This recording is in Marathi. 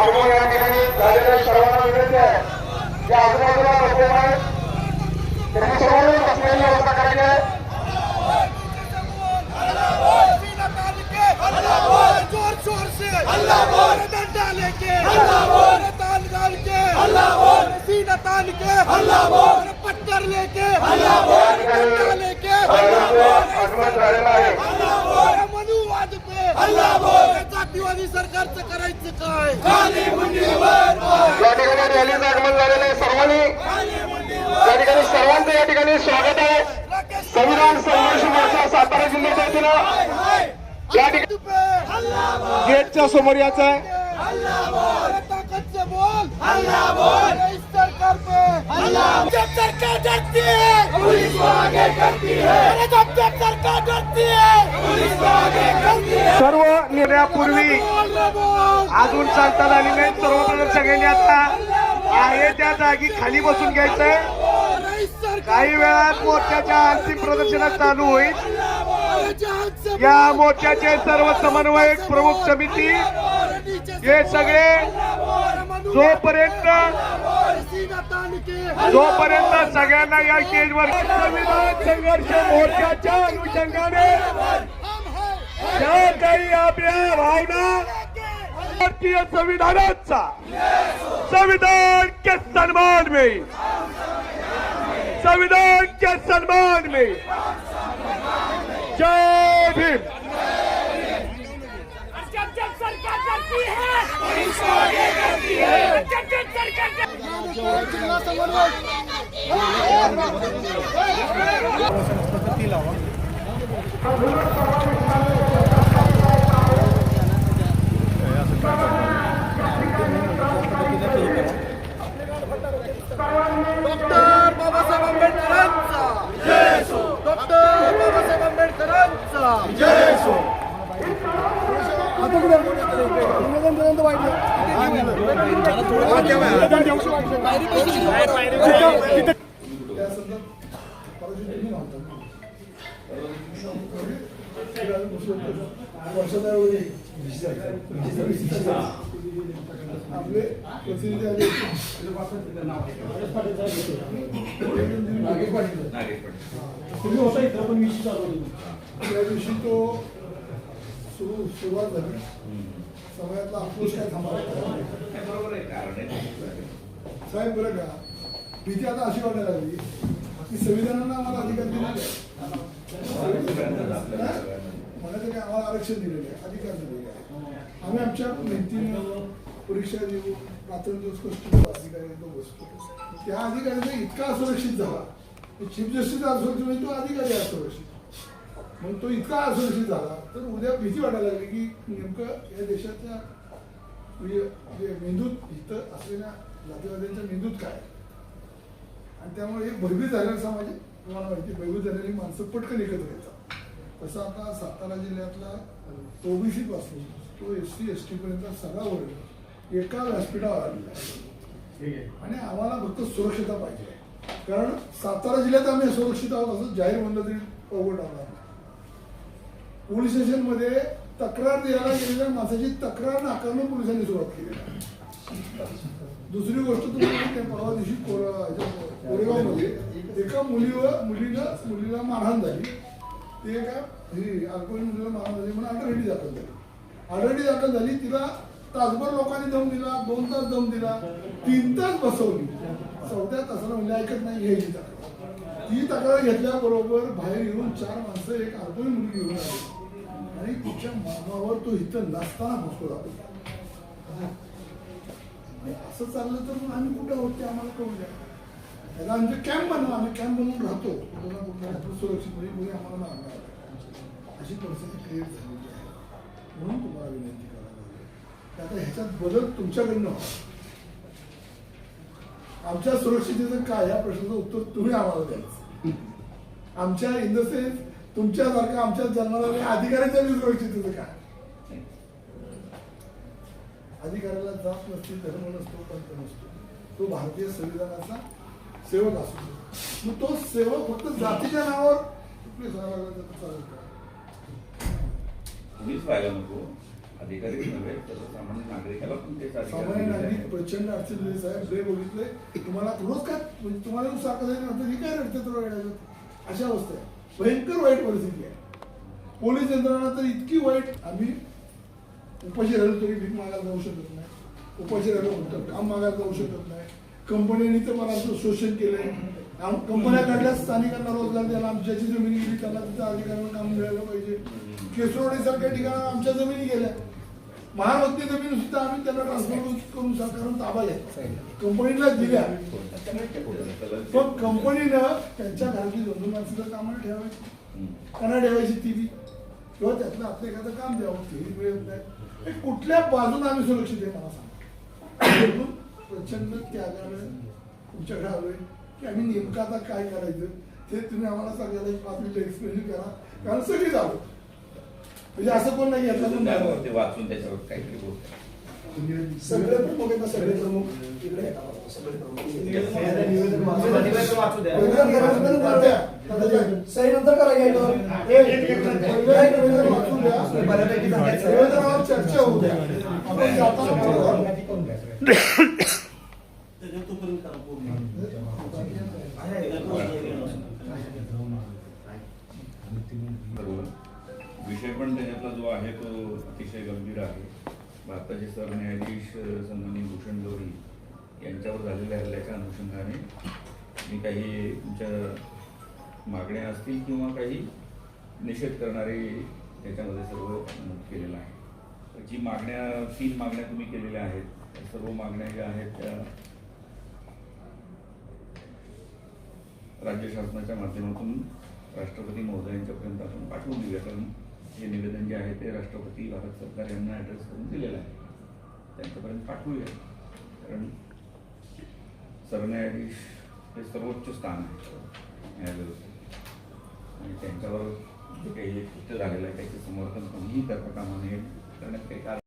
मागून या ठिकाणी झालेल्या सर्वांना विनंती आहे की आजूबाजूला लोक आहेत त्यांनी सर्वांनी बसण्याची व्यवस्था करायची आहे अल्लाह बोल डाले के अल्लाह बोल ताल डाल के अल्लाह बोल सीना ताल के अल्लाह बोल पत्थर लेके अल्लाह बोल डंडा लेके अल्लाह बोल अजमत झालेला आहे अल्लाह बोल मनुवाद पे अल्लाह बोल जातीवादी सरकारचं करायचं काय? या ठिकाणी रॅलीचं आगमन झालेलं आहे सर्वांनी. या ठिकाणी सर्वांचं या ठिकाणी स्वागत आहे. संविधान संघर्ष मोर्चा सातारा जिल्ह्याच्या वतीनं. या ठिकाणी गेटच्या समोर यायचं आहे. ताकत से बोल. अल्लाह बोल इस सरकार पे. जब सरकार डरती है पुलिस को आगे करती है. जब जब सरकार डरती है पुलिस को आगे करती है. सर्व निर्णयापूर्वी अजून सांगता आली नाही सर्व सगळ्यांनी आता आहे त्या जागी खाली बसून घ्यायचंय. काही वेळात मोर्चाच्या अंतिम प्रदर्शनात चालू होईल. या मोर्चाचे सर्व समन्वयक प्रमुख समिती हे सगळे जोपर्यंत जोपर्यंत सगळ्यांना या स्टेजवर संविधान संघर्ष मोर्चाच्या अनुषंगाने है ज्या काही आपल्या भावना भारतीय संविधानाचा. संविधान के सम्मान में. संविधान के सम्मान में. जय भीम. सरकार आपले प्रतिनिधी आले तुम्ही होता इथं पण विषय चालू त्या दिवशी तो सुरू सुरुवात झाली समयातला आक्रोश काय थांबला साहेब बरं का. भीती आता अशी वाटायला लागली की संविधानानं आम्हाला अधिकार दिलेले आहे. म्हणायचं काय आम्हाला आरक्षण दिलेलं आहे अधिकार दिलेले आहे. आम्ही आमच्या मेहनतीनं परीक्षा देऊ रात्रंदिवस कष्ट करू अधिकाऱ्यांना बसतो. त्या अधिकाऱ्याचा इतका असुरक्षित झाला. चीफ जस्टिस असुरक्षित म्हणजे तो अधिकारी असुरक्षित. मग तो इतका असुरक्षित झाला तर उद्या भीती वाटायला लागली की नेमकं या देशाच्या म्हणजे मेंदूत इथं असलेल्या जातीवाद्यांच्या मेंदूत काय? आणि त्यामुळे एक भयभीत झालेला समाज. तुम्हाला माहिती भयभीत झालेली माणसं पटकन एकत्र येतात तसं आता सातारा जिल्ह्यातला ओबीसी पासून तो एस सी एस टी पर्यंत सगळा वर्ग एका व्यासपीठावर आलेला आहे आणि आम्हाला फक्त सुरक्षता पाहिजे कारण सातारा जिल्ह्यात आम्ही सुरक्षित आहोत असं जाहीर म्हणलं तरी अवघड नाही. पोलीस स्टेशनमध्ये तक्रार द्यायला गेलेल्या माणसाची तक्रार नाकारणं पोलिसांनी सुरुवात केली. दुसरी गोष्ट तुम्हाला परवा दिवशी कोरेगावमध्ये एका मुलीवर मुलीनं मुलीला मारहाण झाली. ते एका ही अल्पवयीन मुलीला मारहाण झाली म्हणून आढळणी दाखल झाली. आढळणी दाखल झाली तिला तासभर लोकांनी दम दिला दोन तास दम दिला तीन तास बसवली. चौथ्या तासाला म्हणजे ऐकत नाही घ्यायची तक्रार. ती तक्रार घेतल्याबरोबर बाहेर येऊन चार माणसं एक अल्पवयीन मुलगी घेऊन आली. आणि तिच्या मामावर तो इथं नसताना घुसतो जातो आणि असं चाललं तर मग आम्ही कुठे आहोत ते आम्हाला कळू द्या. त्याला आमचे कॅम्प बनवा आम्ही कॅम्प बनवून राहतो. सुरक्षितपणे मुली आम्हाला मारणार. अशी परिस्थिती क्रिएट झालेली आहे. म्हणून तुम्हाला विनंती करायला लागेल आता ह्याच्यात बदल तुमच्याकडनं व्हावा. आमच्या सुरक्षितेचं काय? या प्रश्नाचं उत्तर तुम्ही आम्हाला द्यायचं. आमच्या इन द सेन्स तुमच्यासारखं आमच्या जन्माला अधिकाऱ्याच्या सुरक्षितेचं काय? अधिकाऱ्याला जात नसते धर्म नसतो पंथ नसतो. तो भारतीय संविधानाचा सेवक असतो मग तो सेवक फक्त जातीच्या नावावर तुम्हीच व्हायला नको. अधिकारीच नव्हे तर सामान्य नागरिकाला पण अधिकार सामान्य नागरिक. प्रचंड अडचण दिली साहेब लय बघितलंय तुम्हाला रोज काय म्हणजे तुम्हाला सारखं जायचं नंतर ही काय रडते तो वेळेला अशा अवस्था आहे. भयंकर वाईट परिस्थिती आहे. पोलीस यंत्रणा तर इतकी वाईट आम्ही उपाशी राहिलो तरी भीक मागायला जाऊ शकत नाही. उपाशी राहिलो म्हणतो काम मागायला जाऊ शकत नाही. कंपन्यांनी तर मला असं शोषण केलंय. कंपन्या काढल्या स्थानिकांना रोजगार द्यायला आमच्याची जमिनी गेली त्यांना तिथं अधिकाऱ्यांना काम मिळालं पाहिजे. केसरोडी सारख्या ठिकाणी आमच्या जमिनी गेल्या. महाभक्ती जमीन सुद्धा आम्ही त्यांना ट्रान्सफर करून सरकारनं ताबा घेतला कंपनीला दिल्या. पण कंपनीनं त्यांच्या घरातली दोन सुद्धा माणसं कामाला ठेवायची त्यांना ठेवायची ती बी. किंवा त्यातलं आपलं एखादं काम द्यावं तेही मिळत नाही. हे कुठल्या बाजून आम्ही सुरक्षित आहे मला सांगा. प्रचंड त्यागानं तुमच्याकडे आलोय की आम्ही नेमकं आता काय करायचं ते तुम्ही आम्हाला सगळ्याला एक पाच मिनिटं एक्सप्लेन करा. कारण सगळी जावं. म्हणजे असं कोण नाही नाही. ते वाचून त्याच्यावर काहीतरी बोलतात सगळे प्रमुख आहेत ना, सगळे प्रमुख इकडे येतात. सगळे प्रमुख निवेदन वाचू द्या. सही नंतर करा घ्यायचं पहिलं निवेदन वाचून द्या. बऱ्यापैकी झालं. निवेदनावर चर्चा होऊ द्या आपण जाताना बोलू. बरोबर विषय पण त्याच्यातला जो आहे तो अतिशय गंभीर आहे. भारताचे सरन्यायाधीश सन्मानी भूषण गौरी यांच्यावर झालेल्या हल्ल्याच्या अनुषंगाने मी काही तुमच्या मागण्या असतील किंवा काही निषेध करणारे त्याच्यामध्ये सर्व नमूद केलेलं आहे. जी मागण्या तीन मागण्या तुम्ही केलेल्या आहेत त्या सर्व मागण्या ज्या आहेत त्या राज्य शासनाच्या माध्यमातून राष्ट्रपती महोदयांच्यापर्यंत आपण पाठवून दिल्या कारण हे निवेदन जे आहे ते राष्ट्रपती भारत सरकार यांना ॲड्रेस करून दिलेलं आहे. त्यांच्यापर्यंत पाठवूया. कारण सरन्यायाधीश हे सर्वोच्च स्थान आहे. न्यायव्यवस्थेत आणि त्यांच्यावर जे काही कृत्य झालेलं आहे त्याचे समर्थन कोणीही करता कामा नये करण्यात काही कारण